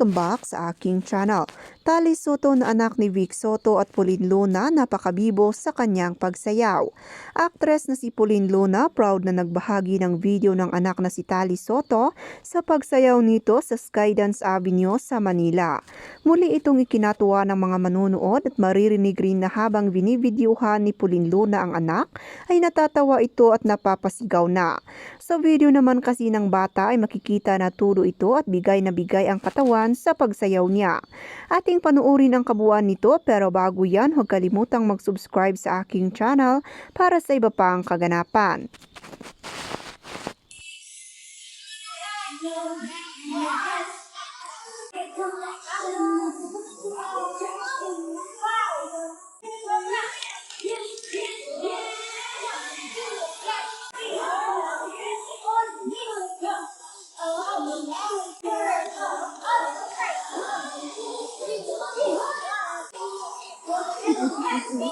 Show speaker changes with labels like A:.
A: Welcome back sa aking channel. Tali Soto na anak ni Vic Soto at Pauline Luna napakabibo sa kanyang pagsayaw. Actress na si Pauline Luna proud na nagbahagi ng video ng anak na si Tali Soto sa pagsayaw nito sa Skydance Avenue sa Manila. Muli itong ikinatuwa ng mga manunood at maririnig rin na habang binivideohan ni Pauline Luna ang anak ay natatawa ito at napapasigaw na. Sa video naman kasi ng bata ay makikita na tulo ito at bigay na bigay ang katawan sa pagsayaw niya. Ating panuorin ang kabuuan nito pero bago yan huwag kalimutang mag-subscribe sa aking channel para sa iba pang kaganapan.
B: Mm-hmm.